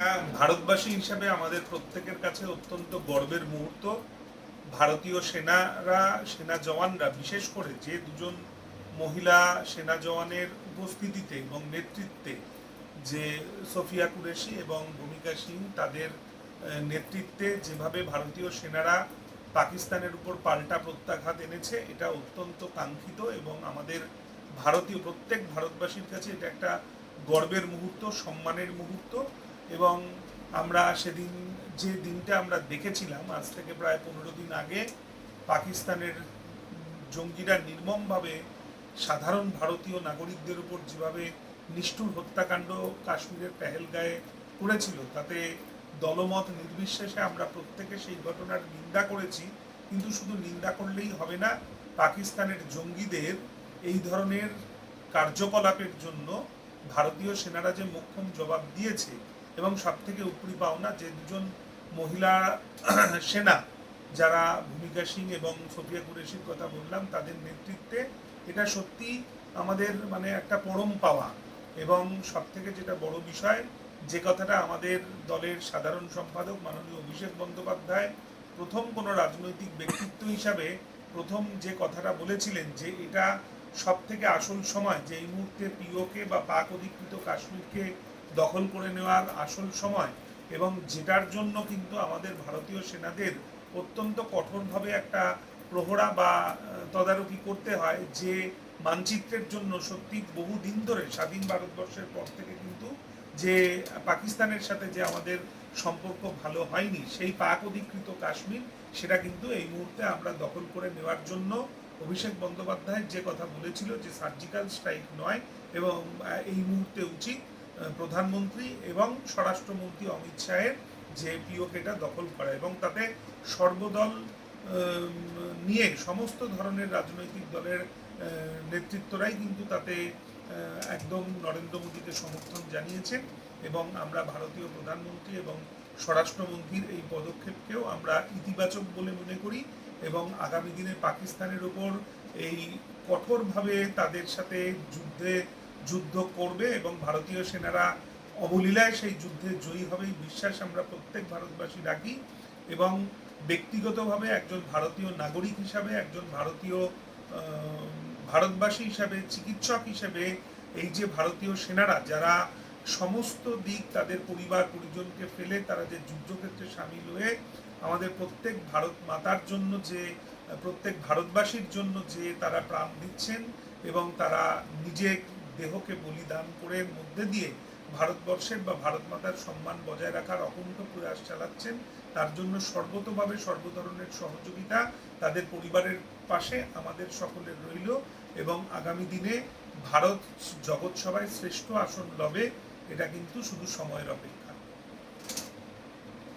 হ্যাঁ, ভারতবাসী হিসাবে আমাদের প্রত্যেকের কাছে অত্যন্ত গর্বের মুহূর্ত। ভারতীয় সেনারা সেনা জওয়ানরা বিশেষ করে যে দুজন মহিলা সেনা জওয়ানের উপস্থিতিতে এবং নেতৃত্বে যে সোফিয়া কুরেশি এবং ভূমিকা সিং তাদের নেতৃত্বে যেভাবে ভারতীয় সেনারা পাকিস্তানের উপর পাল্টা প্রত্যাঘাত এনেছে এটা অত্যন্ত কাঙ্ক্ষিত এবং আমাদের ভারতীয় প্রত্যেক ভারতবাসীর কাছে এটা একটা গর্বের মুহূর্ত সম্মানের মুহূর্ত। এবং আমরা সেদিন যে দিনটা আমরা দেখেছিলাম, আজ থেকে প্রায় পনেরো দিন আগে, পাকিস্তানের জঙ্গিরা নির্মমভাবে সাধারণ ভারতীয় নাগরিকদের উপর যেভাবে নিষ্ঠুর হত্যাকাণ্ড কাশ্মীরের পেহেলগায়ে করেছিল, তাতে দলমত নির্বিশেষে আমরা প্রত্যেকে সেই ঘটনার নিন্দা করেছি, কিন্তু শুধু নিন্দা করলেই হবে না, পাকিস্তানের জঙ্গিদের এই ধরনের কার্যকলাপের জন্য ভারতীয় সেনারা যে মোক্ষম জবাব দিয়েছে এবং সব থেকে উপরি পাওনা যে দুজন মহিলা সেনা যারা ভূমিকা সিং এবং সোফিয়া কুরেশির কথা বললাম, তাদের নেতৃত্বে এটা সত্যি আমাদের মানে একটা পরম পাওয়া। এবং সব থেকে যেটা বড় বিষয়, যে কথাটা আমাদের দলের সাধারণ সম্পাদক মাননীয় অভিষেক বন্দ্যোপাধ্যায় প্রথম কোনো রাজনৈতিক ব্যক্তিত্ব হিসাবে প্রথম যে কথাটা বলেছিলেন যে এটা সব থেকে আসল সময়, যে এই মুহূর্তে পিওকে বা পাক অধিকৃত কাশ্মীরকে দখল করে নেওয়ার আসল সময় এবং যেটার জন্য কিন্তু আমাদের ভারতীয় সেনাদের অত্যন্ত কঠোরভাবে একটা প্রহরা বা তদারকি করতে হয় যে মানচিত্রের জন্য সত্যি বহু দিন ধরে, স্বাধীন ভারতবর্ষের পর থেকে কিন্তু যে পাকিস্তানের সাথে যে আমাদের সম্পর্ক ভালো হয়নি, সেই পাক অধিকৃত কাশ্মীর, সেটা কিন্তু এই মুহূর্তে আমরা দখল করে নেওয়ার জন্য অভিষেক বন্দ্যোপাধ্যায় যে কথা বলেছিল যে সার্জিক্যাল স্ট্রাইক নয় এবং এই মুহূর্তে উচিত প্রধানমন্ত্রী এবং স্বরাষ্ট্রমন্ত্রী অমিত শাহের যে পিওকেটা দখল করা এবং তাতে সর্বদল নিয়ে সমস্ত ধরনের রাজনৈতিক দলের নেতৃত্বরাই কিন্তু তাতে একদম নরেন্দ্র মোদীকে সমর্থন জানিয়েছেন এবং আমরা ভারতীয় প্রধানমন্ত্রী এবং স্বরাষ্ট্রমন্ত্রীর এই পদক্ষেপকেও আমরা ইতিবাচক বলে মনে করি এবং আগামী দিনে পাকিস্তানের ওপর এই কঠোরভাবে তাদের সাথে যুদ্ধে যুদ্ধ করবে এবং ভারতীয় সেনারা অবলীলায় সেই যুদ্ধে জয়ী হবে বিশ্বাস আমরা প্রত্যেক ভারতবাসী রাখি এবং ব্যক্তিগতভাবে একজন ভারতীয় নাগরিক হিসাবে, একজন ভারতীয় ভারতবাসী হিসাবে, চিকিৎসক হিসেবে এই যে ভারতীয় সেনারা, যারা সমস্ত দিক তাদের পরিবার পরিজনকে ফেলে তারা যে যুদ্ধক্ষেত্রে সামিল হয়ে আমাদের প্রত্যেক ভারত মাতার জন্য যে, প্রত্যেক ভারতবাসীর জন্য যে তারা প্রাণ দিচ্ছেন এবং তারা নিজে দেহকে বলিদান করে মধ্যে দিয়ে ভারতবর্ষের বা ভারত মাতার সম্মান বজায় রাখার অকুণ্ঠ প্রয়াস চালাচ্ছেন, তার জন্য সর্বতভাবে সর্ব ধরনের সহযোগিতা তাদের পরিবারের পাশে আমাদের সকলের রইল এবং আগামী দিনে ভারত জগৎসভায় শ্রেষ্ঠ আসন লবে, এটা কিন্তু শুধু সময়ের অপেক্ষা।